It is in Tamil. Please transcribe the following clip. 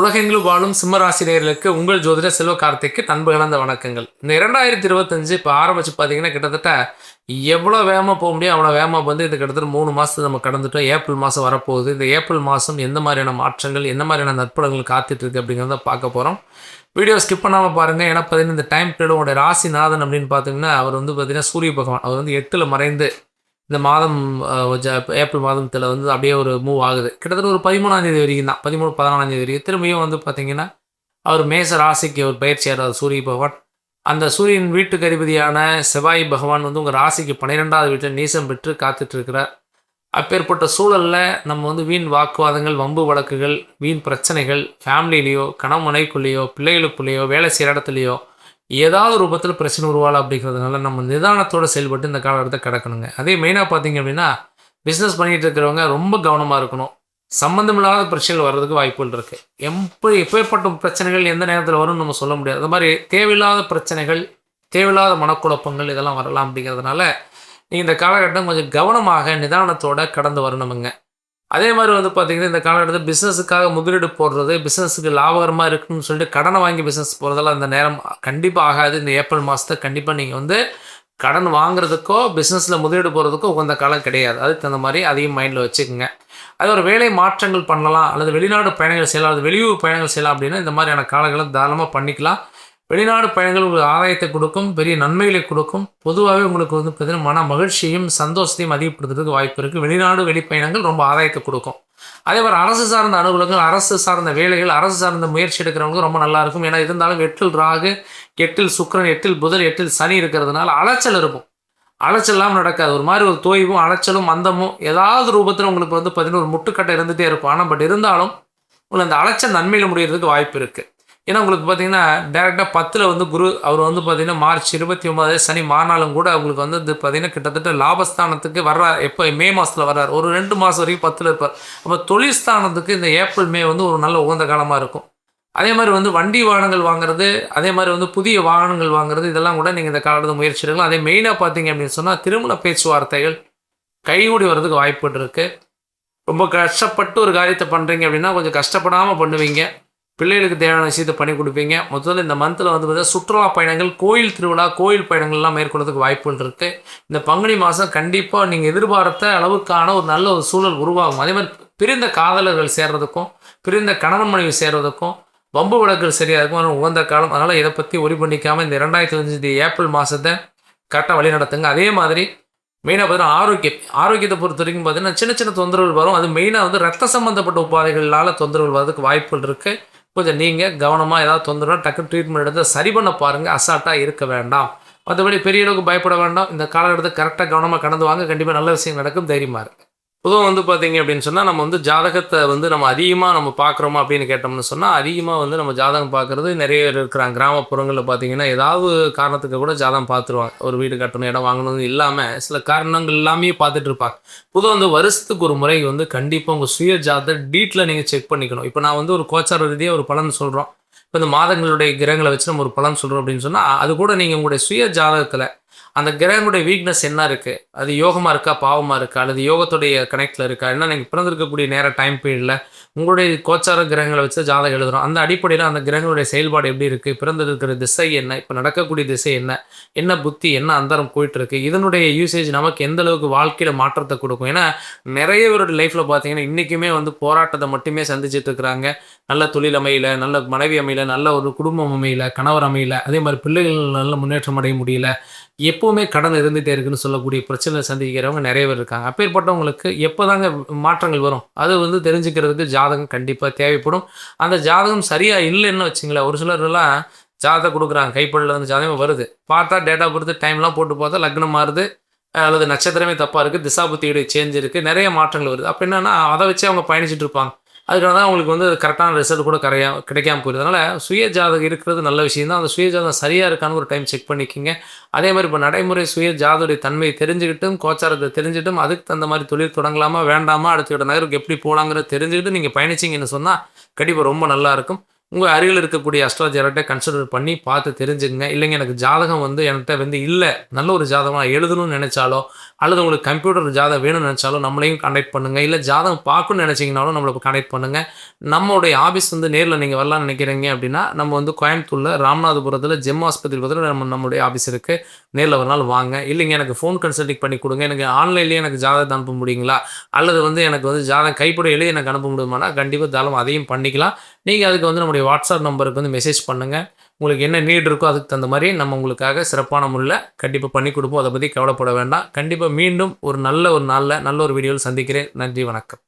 உலகெங்கிலும் வாழும் சிம்மராசினியர்களுக்கு உங்கள் ஜோதிட செல்வ கார்த்திக்கு அன்பு கலந்த வணக்கங்கள். இந்த இரண்டாயிரத்தி இருபத்தஞ்சு இப்போ ஆரம்பிச்சு பார்த்தீங்கன்னா கிட்டத்தட்ட எவ்வளோ வேகமாக போக முடியும் அவ்வளோ வேகமாக வந்து இது கிட்டத்தட்ட மூணு மாதத்துக்கு நம்ம கடந்துட்டோம். ஏப்ரல் மாதம் வரப்போகுது. இந்த ஏப்ரல் மாதம் எந்த மாதிரியான மாற்றங்கள் எந்த மாதிரியான நற்பலங்கள் காத்துட்டு இருக்கு அப்படிங்கிறத பார்க்க போகிறோம் வீடியோ ஸ்கிப் பண்ணாமல் பாருங்கள் ஏன்னா பார்த்தீங்கன்னா இந்த டைம் பீரியட் உங்களுடைய ராசிநாதன் அப்படின்னு பார்த்தீங்கன்னா அவர் வந்து பார்த்தீங்கன்னா சூரிய பகவான். அவர் வந்து எட்டில் மறைந்து இந்த மாதம் ஏப்ரல் மாதத்தில் வந்து அப்படியே ஒரு மூவ் ஆகுது. கிட்டத்தட்ட ஒரு பதிமூணாம் தேதி வரைக்கும் தான். பதிமூணு பதினாலாம் தேதி வரைக்கும். திரும்பியும் வந்து பார்த்திங்கன்னா அவர் மேச ராசிக்கு ஒரு பயிற்சியாளர் சூரிய பகவான். அந்த சூரியன் வீட்டுக்கு அதிபதியான செவ்வாய் பகவான் வந்து உங்கள் ராசிக்கு பன்னிரெண்டாவது வீட்டில் நீசம் பெற்று காத்துட்ருக்கிறார் அப்பேற்பட்ட சூழலில் நம்ம வந்து வீண் வாக்குவாதங்கள் வம்பு வழக்குகள் வீண் பிரச்சனைகள் ஃபேமிலியிலேயோ கணவனைக்குள்ளேயோ பிள்ளைகளுக்குள்ளேயோ வேலை செய்கிற இடத்துலையோ ஏதாவது ரூபத்தில் பிரச்சனை உருவாகலாம் அப்படிங்கிறதுனால நம்ம நிதானத்தோட செயல்பட்டு இந்த காலகட்டத்தை கடக்கணுங்க. அதே மெயினாக பார்த்தீங்க அப்படின்னா பிஸ்னஸ் பண்ணிகிட்டு இருக்கிறவங்க ரொம்ப கவனமாக இருக்கணும். சம்மந்தமில்லாத பிரச்சனைகள் வர்றதுக்கு வாய்ப்புகள் இருக்குது எப்படி எப்பேற்பட்ட பிரச்சனைகள் எந்த நேரத்தில் வரும்னு நம்ம சொல்ல முடியாது. அது மாதிரி தேவையில்லாத பிரச்சனைகள் தேவையில்லாத மனக்குழப்பங்கள் இதெல்லாம் வரலாம் அப்படிங்கிறதுனால நீங்கள் இந்த காலகட்டம் கொஞ்சம் கவனமாக நிதானத்தோடு கடந்து வரணுமுங்க. அதே மாதிரி வந்து பார்த்தீங்கன்னா இந்த காலகட்டத்தில் பிஸ்னஸுக்காக முதலீடு போடுறது பிஸ்னஸுக்கு லாபகரமாக இருக்குன்னு சொல்லிட்டு கடனை வாங்கி பிஸ்னஸ் போகிறதெல்லாம் அந்த நேரம் கண்டிப்பாக ஆகாது. இந்த ஏப்ரல் மாதத்தை கண்டிப்பாக நீங்கள் வந்து கடன் வாங்குறதுக்கோ பிஸ்னஸில் முதலீடு போகிறதுக்கோ உகந்த காலம் கிடையாது. அதுக்கு தகுந்த மாதிரி அதையும் மைண்டில் வச்சுக்கோங்க. அது ஒரு வேலை மாற்றங்கள் பண்ணலாம். அல்லது வெளிநாடு பயணங்கள் செய்யலாம். அல்லது வெளியூர் பயணங்கள் செய்யலாம் அப்படின்னா இந்த மாதிரியான காலங்களும் தாராளமாக பண்ணிக்கலாம். வெளிநாடு பயணங்கள் உங்களுக்கு ஆதாயத்தை கொடுக்கும் பெரிய நன்மைகளை கொடுக்கும். பொதுவாகவே உங்களுக்கு வந்து பார்த்தீங்கன்னா மன மகிழ்ச்சியும் சந்தோஷத்தையும் அதிகப்படுத்துறதுக்கு வாய்ப்பு இருக்குது வெளிநாடு வெளிப்பயணங்கள் ரொம்ப ஆதாயத்தை கொடுக்கும். அதே மாதிரி அரசு சார்ந்த அலுவலகங்கள் அரசு சார்ந்த வேலைகள் அரசு சார்ந்த முயற்சி எடுக்கிறவங்களுக்கு ரொம்ப நல்லா இருக்கும். ஏன்னா இருந்தாலும் எட்டில் ராகு எட்டில் சுக்கிரன் எட்டில் புதன் எட்டில் சனி இருக்கிறதுனால அலைச்சல் இருக்கும். அலைச்சல் இல்லாமல் நடக்காது. ஒரு மாதிரி ஒரு தோய்வும் அலைச்சலும் மந்தமும் ஏதாவது ரூபத்தில் உங்களுக்கு வந்து பார்த்தீங்கன்னா ஒரு முட்டுக்கட்டை இருந்துகிட்டே இருக்கும். ஆனால் பட் இருந்தாலும் உங்களுக்கு அந்த அலைச்சல் நன்மையில் முடிகிறதுக்கு வாய்ப்பு இருக்குது ஏன்னா உங்களுக்கு பார்த்தீங்கன்னா டேரெக்டாக பத்தில் வந்து குரு அவர் வந்து பார்த்தீங்கன்னா மார்ச் இருபத்தி ஒன்பது சனி மாறினாலும் கூட அவங்களுக்கு வந்து இது பார்த்தீங்கன்னா கிட்டத்தட்ட லாபஸ்தானத்துக்கு வர்றார். எப்போ? மே மாதத்தில் வர்றார். ஒரு ரெண்டு மாதம் வரைக்கும் பத்தில் இருப்பார். அப்போ தொழில்ஸ்தானத்துக்கு இந்த ஏப்ரல் மே வந்து ஒரு நல்ல உகந்த காலமாக இருக்கும். அதே மாதிரி வந்து வண்டி வாகனங்கள் வாங்குறது அதே மாதிரி வந்து புதிய வாகனங்கள் வாங்குறது இதெல்லாம் கூட நீங்கள் இந்த காலத்தில் முயற்சி எடுக்கலாம் அதே மெயினாக பார்த்தீங்க அப்படின்னு சொன்னால் திருமண பேச்சுவார்த்தைகள் கைகூடி வர்றதுக்கு வாய்ப்பு இருக்குது ரொம்ப கஷ்டப்பட்டு ஒரு காரியத்தை பண்ணுறீங்க அப்படின்னா கொஞ்சம் கஷ்டப்படாமல் பண்ணுவீங்க. பிள்ளைகளுக்கு தேவையான விஷயத்தை பண்ணி கொடுப்பீங்க. முதல்ல இந்த மந்தில் வந்து பார்த்தீங்கன்னா சுற்றுலா பயணங்கள் கோயில் திருவிழா கோயில் பயணங்கள்லாம் மேற்கொள்றதுக்கு வாய்ப்புகள் இருக்குது இந்த பங்குனி மாதம் கண்டிப்பாக நீங்கள் எதிர்பார்த்த அளவுக்கான ஒரு நல்ல ஒரு சூழல் உருவாகும். அதே மாதிரி பிரிந்த காதலர்கள் சேர்றதுக்கும் பிரிந்த கணவன் மனைவி சேர்றதுக்கும் வம்பு வழக்குகள் சரியாக இருக்கும் உகந்த காலம் அதனால் இதை பற்றி ஒரி பண்ணிக்காமல் இந்த ரெண்டாயிரத்தி அஞ்சு ஏப்ரல் மாதத்தை கரெக்டாக வழி நடத்துங்க. அதே மாதிரி மெயினாக பார்த்தீங்கன்னா ஆரோக்கியம். ஆரோக்கியத்தை பொறுத்த வரைக்கும் பார்த்தீங்கன்னா சின்ன சின்ன தொந்தரவுகள் வரும். அது மெயினாக வந்து ரத்த சம்மந்தப்பட்ட உபாதைகளால் தொந்தரவுகள் வரதுக்கு வாய்ப்புகள் இருக்குது கொஞ்சம் நீங்கள் கவனமாக ஏதாவது தொந்தரவு டக்குன்னு ட்ரீட்மெண்ட் எடுத்து சரி பண்ண பாருங்கள் அசால்ட்டாக இருக்க வேண்டாம். மற்றபடி பெரிய அளவுக்கு பயப்பட வேண்டாம். இந்த காலகட்டத்தை கரெக்டாக கவனமாக கடந்து வாங்க. கண்டிப்பாக நல்ல விஷயம் நடக்கும். தைரியமாக இருக்குது பொதுவாக வந்து பார்த்தீங்க அப்படின்னு சொன்னால் நம்ம வந்து ஜாதகத்தை வந்து நம்ம அதிகமாக நம்ம பார்க்குறோமா அப்படின்னு கேட்டோம்னு சொன்னால் அதிகமாக வந்து நம்ம ஜாதகம் பார்க்குறது நிறைய பேர் இருக்கிறாங்க. கிராமப்புறங்களில் பார்த்தீங்கன்னா ஏதாவது காரணத்துக்கு கூட ஜாதகம் பார்த்துருவாங்க ஒரு வீடு கட்டணும் இடம் வாங்கணும்னு இல்லாமல் சில காரணங்கள் எல்லாமே பார்த்துட்டு இருப்பாங்க. பொதுவாக வந்து வருஷத்துக்கு ஒரு முறை வந்து கண்டிப்பாக உங்கள் சுய ஜாதக டீட்டில் நீங்கள் செக் பண்ணிக்கணும். இப்போ நான் வந்து ஒரு கோச்சார ரீதியாக ஒரு பலன் சொல்கிறோம் இப்போ இந்த மாதங்களுடைய கிரகங்களை வச்சு நம்ம ஒரு பலன் சொல்கிறோம் அப்படின்னு சொன்னால் அது கூட நீங்கள் உங்களுடைய சுய ஜாதகத்தில் அந்த கிரகங்களுடைய வீக்னஸ் என்ன இருக்குது அது யோகமாக இருக்கா? பாவமாக இருக்கா? அல்லது யோகத்துடைய கனெக்டில் இருக்கா? என்ன நீங்கள் பிறந்திருக்கக்கூடிய நேர டைம் பீரியடில் உங்களுடைய கோச்சார கிரகங்களை வச்சு ஜாதகம் எழுதுகிறோம் அந்த அடிப்படையில் அந்த கிரகங்களுடைய செயல்பாடு எப்படி இருக்குது பிறந்திருக்கிற திசை என்ன? இப்போ நடக்கக்கூடிய திசை என்ன? என்ன புத்தி என்ன அந்தரம் போயிட்டு இருக்கு? இதனுடைய யூசேஜ் நமக்கு எந்த அளவுக்கு வாழ்க்கையில் மாற்றத்தை கொடுக்கும்? ஏன்னா நிறைய பேரோட லைஃப்பில் பார்த்தீங்கன்னா இன்றைக்குமே வந்து போராட்டத்தை மட்டுமே சந்திச்சுட்டு இருக்கிறாங்க. நல்ல தொழில் அமையல நல்ல மனைவி அமையல நல்ல ஒரு குடும்பம் அமையல கணவர் அமையல. அதே மாதிரி பிள்ளைகள் நல்ல முன்னேற்றம் அடைய முடியல. எப்போவுமே கடன் இருந்துகிட்டே இருக்குன்னு சொல்லக்கூடிய பிரச்சனை சந்திக்கிறவங்க நிறைய பேர் இருக்காங்க. அப்பேற்பட்டவங்களுக்கு எப்போதாங்க மாற்றங்கள் வரும்? அது வந்து தெரிஞ்சுக்கிறதுக்கு ஜாதகம் கண்டிப்பாக தேவைப்படும். அந்த ஜாதகம் சரியாக இல்லைன்னு வச்சுங்களேன் ஒரு சிலர்லாம் ஜாதகம் கொடுக்குறாங்க. கைப்படியில் வந்து ஜாதகம் வருது. பார்த்தா டேட்டா பொறுத்து டைம்லாம் போட்டு பார்த்தா லக்னம் மாறுது. அல்லது நட்சத்திரமே தப்பாக இருக்குது திசாபுத்தியுடைய சேஞ்ச் இருக்குது நிறைய மாற்றங்கள் வருது. அப்போ என்னன்னா அதை வச்சு அவங்க பயணிச்சுட்டு இருப்பாங்க. அதுக்காக தான் அவங்களுக்கு வந்து கரெக்டான ரிசல்ட் கூட கரையா கிடைக்காம போயிடுது அதனால் சுய ஜாதகம் இருக்கிறது நல்ல விஷயம் தான் அந்த சுய ஜாதகம் சரியாக இருக்கான்னு ஒரு டைம் செக் பண்ணிக்கோங்க. அதே மாதிரி இப்போ நடைமுறை சுய ஜாதோடைய தன்மையை தெரிஞ்சுக்கிட்டும் கோச்சாரத்தை தெரிஞ்சுட்டும் அதுக்கு தகுந்த மாதிரி தொழில் தொடங்கலாமா வேண்டாமா அடுத்த நகருக்கு எப்படி போகலாங்கிறத தெரிஞ்சுக்கிட்டு நீங்கள் பயணிச்சிங்கன்னு சொன்னால் கண்டிப்பாக ரொம்ப நல்லாயிருக்கும் உங்கள் அருகில் இருக்கக்கூடிய அஸ்ட்ராலஜர்கிட்ட கன்சிடர் பண்ணி பார்த்து தெரிஞ்சுக்கங்க. இல்லைங்க எனக்கு ஜாதகம் வந்து என்கிட்ட வந்து இல்லை. நல்ல ஒரு ஜாதகம் எழுதணும்னு நினச்சாலோ அல்லது உங்களுக்கு கம்ப்யூட்டர் ஜாதகம் வேணும்னு நினச்சாலோ நம்மளையும் கான்டாக்ட் பண்ணுங்கள் இல்லை ஜாதகம் பார்க்கணும்னு நினச்சிங்கனாலும் நம்மளை கான்டாக்ட் பண்ணுங்கள் நம்மளுடைய ஆஃபீஸ் வந்து நேரில் நீங்கள் வரலாம்னு நினைக்கிறீங்க அப்படின்னா நம்ம வந்து கோயம்புத்தூரில் ராமநாதபுரத்தில் ஜெம் ஆஸ்பத்திரி பக்கத்தில் நம்ம நம்மளுடைய ஆஃபீஸ் இருக்குது நேரில் வரனாலும் வாங்க. இல்லைங்க எனக்கு ஃபோன் கன்சல்டிங் பண்ணி கொடுங்க. எனக்கு ஆன்லைன்லேயே எனக்கு ஜாதகத்தை அனுப்ப முடியுங்களா? அல்லது வந்து எனக்கு வந்து ஜாதகம் கைப்பட எழுதி எனக்கு அனுப்ப முடியுமானா கண்டிப்பாக தாராளம் அதையும் பண்ணிக்கலாம். நீங்கள் அதுக்கு வந்து நம்முடைய வாட்ஸ்அப் நம்பருக்கு வந்து மெசேஜ் பண்ணுங்கள் உங்களுக்கு என்ன நீட் இருக்கோ அதுக்கு தகுந்த மாதிரி நம்ம உங்களுக்காக சிறப்பான முறையில் கண்டிப்பாக பண்ணி கொடுப்போம். அதை பற்றி கவலைப்பட வேண்டாம். கண்டிப்பாக மீண்டும் ஒரு நல்ல ஒரு நாளில் நல்ல ஒரு வீடியோவில் சந்திக்கிறேன். நன்றி வணக்கம்.